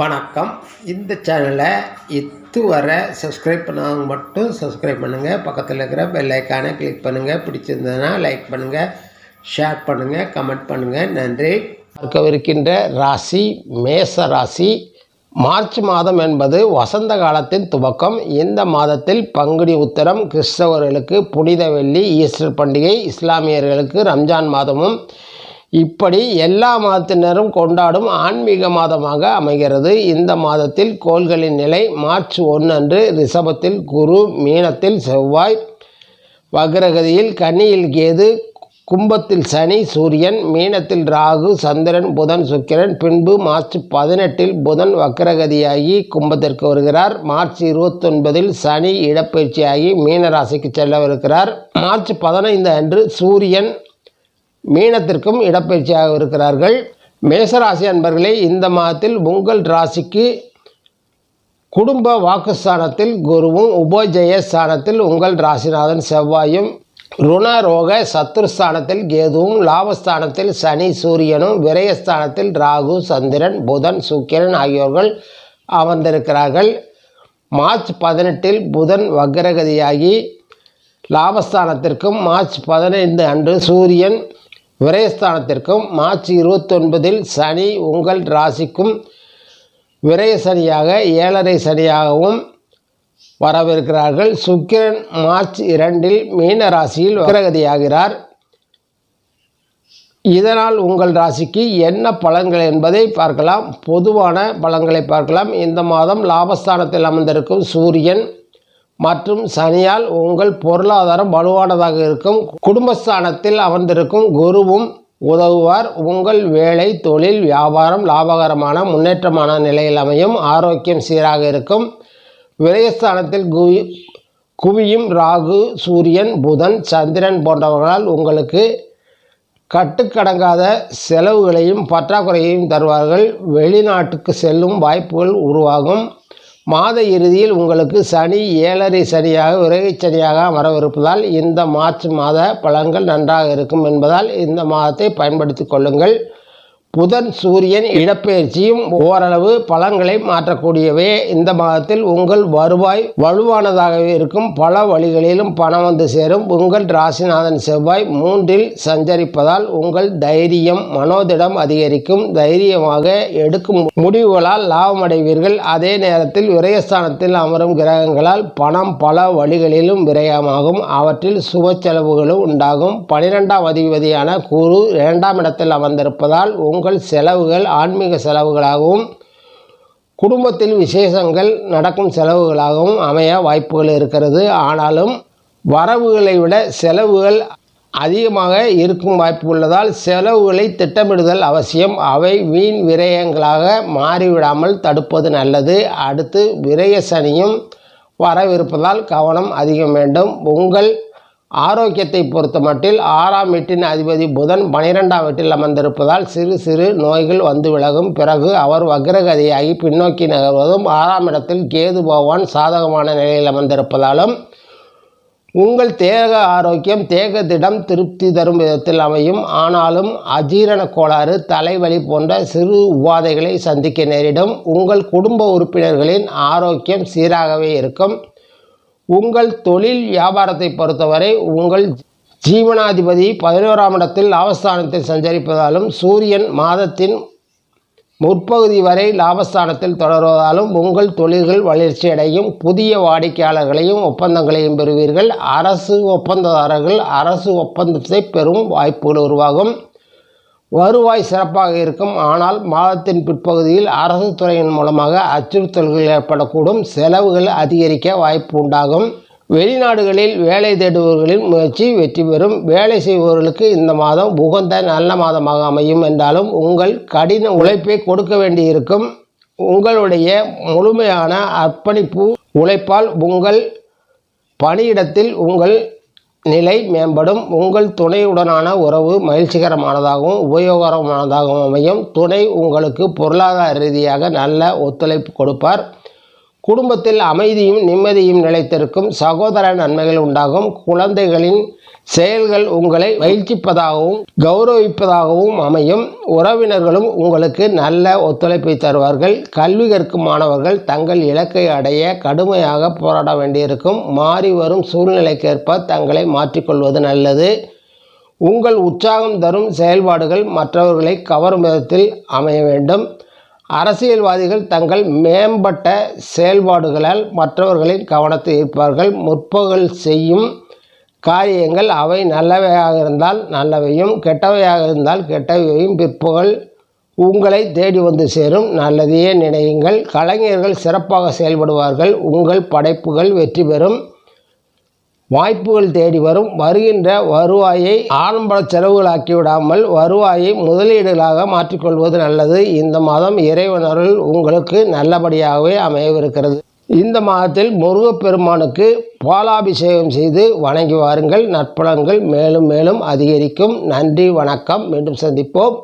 வணக்கம். இந்த சேனலை இதுவரை சப்ஸ்கிரைப் பண்ணவங்க மட்டும் சப்ஸ்கிரைப் பண்ணுங்கள் பக்கத்தில் இருக்கிற பெல் ஐக்கானை கிளிக் பண்ணுங்கள் பிடிச்சிருந்ததுன்னா லைக் பண்ணுங்கள் ஷேர் பண்ணுங்கள் கமெண்ட் பண்ணுங்கள் நன்றி. இருக்கவிருக்கின்ற ராசி மேச ராசி மார்ச் மாதம் என்பது வசந்த காலத்தின் துவக்கம். இந்த மாதத்தில் பங்குனி உத்தரம் கிறிஸ்தவர்களுக்கு புனித வெள்ளி ஈஸ்டர் பண்டிகை இஸ்லாமியர்களுக்கு ரம்ஜான் மாதமும் இப்படி எல்லா மதத்தினரும் கொண்டாடும் ஆன்மீக மாதமாக அமைகிறது. இந்த மாதத்தில் கோள்களின் நிலை மார்ச் ஒன்று அன்று ரிஷபத்தில் குரு மீனத்தில் செவ்வாய் வக்ரகதியில் கன்னியில் கேது கும்பத்தில் சனி சூரியன் மீனத்தில் ராகு சந்திரன் புதன் சுக்கிரன். பின்பு மார்ச் பதினெட்டில் புதன் வக்ரகதியாகி கும்பத்திற்கு வருகிறார். மார்ச் இருபத்தொன்பதில் சனி இடப்பெயர்ச்சியாகி மீனராசிக்கு செல்லவிருக்கிறார். மார்ச் பதினைந்து அன்று சூரியன் மீனத்திற்கும் இடப்பெயர்ச்சியாக இருக்கிறார்கள். மேசராசி அன்பர்களே இந்த மாதத்தில் உங்கள் ராசிக்கு குடும்ப வாக்குஸ்தானத்தில் குருவும் உபஜய ஸ்தானத்தில் உங்கள் ராசிநாதன் செவ்வாயும் ருணரோக சத்துருஸ்தானத்தில் கேதுவும் லாபஸ்தானத்தில் சனி சூரியனும் விரயஸ்தானத்தில் ராகு சந்திரன் புதன் சுக்கிரன் ஆகியோர்கள் அமர்ந்திருக்கிறார்கள். மார்ச் பதினெட்டில் புதன் வக்ரகதியாகி லாபஸ்தானத்திற்கும் மார்ச் பதினைந்து அன்று சூரியன் விரயஸ்தானத்திற்கும் மார்ச் இருபத்தொன்பதில் சனி உங்கள் ராசிக்கும் விரய சனியாக ஏழரை சனியாகவும் வரவிருக்கிறார்கள். சுக்கிரன் மார்ச் இரண்டில் மீன ராசியில் வக்ரகதியாகிறார். இதனால் உங்கள் ராசிக்கு என்ன பலன்கள் என்பதை பார்க்கலாம். பொதுவான பலன்களை பார்க்கலாம். இந்த மாதம் லாபஸ்தானத்தில் அமர்ந்திருக்கும் சூரியன் மற்றும் சனியால் உங்கள் பொருளாதாரம் வலுவானதாக இருக்கும். குடும்பஸ்தானத்தில் அமர்ந்திருக்கும் குருவும் உதவுவார். உங்கள் வேலை தொழில் வியாபாரம் லாபகரமான முன்னேற்றமான நிலையில் அமையும். ஆரோக்கியம் சீராக இருக்கும். விரயஸ்தானத்தில் குவி குவியும் ராகு சூரியன் புதன் சந்திரன் போன்றவர்களால் உங்களுக்கு கட்டுக்கடங்காத செலவுகளையும் பற்றாக்குறையையும் தருவார்கள். வெளிநாட்டுக்கு செல்லும் வாய்ப்புகள் உருவாகும். மாத இறுதியில் உங்களுக்கு சனி ஏழரை சனியாக விரைவை சனியாக வரவிருப்பதால் இந்த மார்ச் மாத பலன்கள் நன்றாக இருக்கும் என்பதால் இந்த மாதத்தை பயன்படுத்தி கொள்ளுங்கள். புதன் சூரியன் இடப்பெயர்ச்சியும் ஓரளவு பலன்களை மாற்றக்கூடியவே இந்த மாதத்தில் உங்கள் வருவாய் வலுவானதாகவே இருக்கும். பல வழிகளிலும் பணம் வந்து சேரும். உங்கள் ராசிநாதன் செவ்வாய் மூன்றில் சஞ்சரிப்பதால் உங்கள் தைரியம் மனோதிடம் அதிகரிக்கும். தைரியமாக எடுக்கும் முடிவுகளால் லாபமடைவீர்கள் அதே நேரத்தில் விரயஸ்தானத்தில் அமரும் கிரகங்களால் பணம் பல வழிகளிலும் விரயமாகும். அவற்றில் சுப செலவுகளும் உண்டாகும். பனிரெண்டாம் அதிபதியான குரு இரண்டாம் இடத்தில் அமர்ந்திருப்பதால் உங்கள் உங்கள் செலவுகள் ஆன்மீக செலவுகளாகவும் குடும்பத்தில் விசேஷங்கள் நடக்கும் செலவுகளாகவும் அமைய வாய்ப்புகள் இருக்கிறது. ஆனாலும் வரவுகளை விட செலவுகள் அதிகமாக இருக்கும் வாய்ப்பு உள்ளதால் செலவுகளை திட்டமிடுதல் அவசியம். அவை வீண் விரயங்களாக மாறிவிடாமல் தடுப்பது நல்லது. அடுத்து விரய சனியும் வரவிருப்பதால் கவனம் அதிகம் வேண்டும். உங்கள் ஆரோக்கியத்தை பொறுத்த மட்டில் ஆறாம் வீட்டின் அதிபதி புதன் பனிரெண்டாம் வீட்டில் அமர்ந்திருப்பதால் சிறு சிறு நோய்கள் வந்து விலகும். பிறகு அவர் வக்ரகதியாகி பின்னோக்கி நகர்வதும் ஆறாம் இடத்தில் கேது பகவான் சாதகமான நிலையில் அமர்ந்திருப்பதாலும் உங்கள் தேக ஆரோக்கியம் தேகத்திடம் திருப்தி தரும் விதத்தில் அமையும். ஆனாலும் அஜீரண கோளாறு தலைவலி போன்ற சிறு உபாதைகளை சந்திக்க நேரிடும். உங்கள் குடும்ப உறுப்பினர்களின் ஆரோக்கியம் சீராகவே இருக்கும். உங்கள் தொழில் வியாபாரத்தை பொறுத்தவரை உங்கள் ஜீவனாதிபதி பதினோராம் இடத்தில் லாபஸ்தானத்தில் சஞ்சரிப்பதாலும் சூரியன் மாதத்தின் முற்பகுதி வரை லாபஸ்தானத்தில் தொடர்வதாலும் உங்கள் தொழில்கள் வளர்ச்சியடையும் புதிய வாடிக்கையாளர்களையும் ஒப்பந்தங்களையும் பெறுவீர்கள். அரசு ஒப்பந்ததாரர்கள் அரசு ஒப்பந்தத்தை பெறும் வாய்ப்புகள் உருவாகும். வருவாய் சிறப்பாக இருக்கும். ஆனால் மாதத்தின் பிற்பகுதியில் அரசு துறையின் மூலமாக அச்சுறுத்தல்கள் ஏற்படக்கூடும். செலவுகள் அதிகரிக்க வாய்ப்பு உண்டாகும். வெளிநாடுகளில் வேலை தேடுபவர்களின் முயற்சி வெற்றி பெறும். வேலை செய்பவர்களுக்கு இந்த மாதம் உகந்த நல்ல மாதமாக அமையும் என்றாலும் உங்கள் கடின உழைப்பை கொடுக்க வேண்டியிருக்கும். உங்களுடைய முழுமையான அர்ப்பணிப்பு உழைப்பால் உங்கள் பணியிடத்தில் உங்கள் நிலை மேம்படும். உங்கள் துணையுடனான உறவு மகிழ்ச்சிகரமானதாகவும் உபயோகரமானதாகவும் அமையும். துணை உங்களுக்கு பொருளாதார ரீதியாக நல்ல ஒத்துழைப்பு கொடுப்பார். குடும்பத்தில் அமைதியும் நிம்மதியும் நிலைத்திருக்கும் சகோதர நன்மைகள் உண்டாகும். குழந்தைகளின் செயல்கள் உங்களை மகிழ்ச்சிப்பதாகவும் கௌரவிப்பதாகவும் அமையும். உறவினர்களும் உங்களுக்கு நல்ல ஒத்துழைப்பை தருவார்கள். கல்வி கற்கும் மாணவர்கள் தங்கள் இலக்கை அடைய கடுமையாக போராட வேண்டியிருக்கும். மாறி வரும் சூழ்நிலைக்கேற்ப தங்களை மாற்றிக்கொள்வது நல்லது. உங்கள் உற்சாகம் தரும் செயல்பாடுகள் மற்றவர்களை கவரும் விதத்தில் அமைய வேண்டும். அரசியல்வாதிகள் தங்கள் மேம்பட்ட செயல்பாடுகளால் மற்றவர்களின் கவனத்தை ஈர்ப்பார்கள். முற்பகல் செய்யும் காரியங்கள் அவை நல்லவையாக இருந்தால் நல்லவையும் கெட்டவையாக இருந்தால் கெட்டவையும். பிற்பகல் உங்களை தேடி வந்து சேரும். நல்லதையே நினையுங்கள். கலைஞர்கள் சிறப்பாக செயல்படுவார்கள். உங்கள் படைப்புகள் வெற்றி பெறும். வாய்ப்புகள் தேடி வரும். வருகின்ற வருவாயை ஆடம்பர செலவுகளாக்கி விடாமல் வருவாயை முதலீடுகளாக மாற்றிக்கொள்வது நல்லது. இந்த மாதம் இறைவனருள் உங்களுக்கு நல்லபடியாகவே அமையவிருக்கிறது. இந்த மாதத்தில் முருகப்பெருமானுக்கு பாலாபிஷேகம் செய்து வணங்கி வாருங்கள். நற்பலங்கள் மேலும் மேலும் அதிகரிக்கும். நன்றி வணக்கம். மீண்டும் சந்திப்போம்.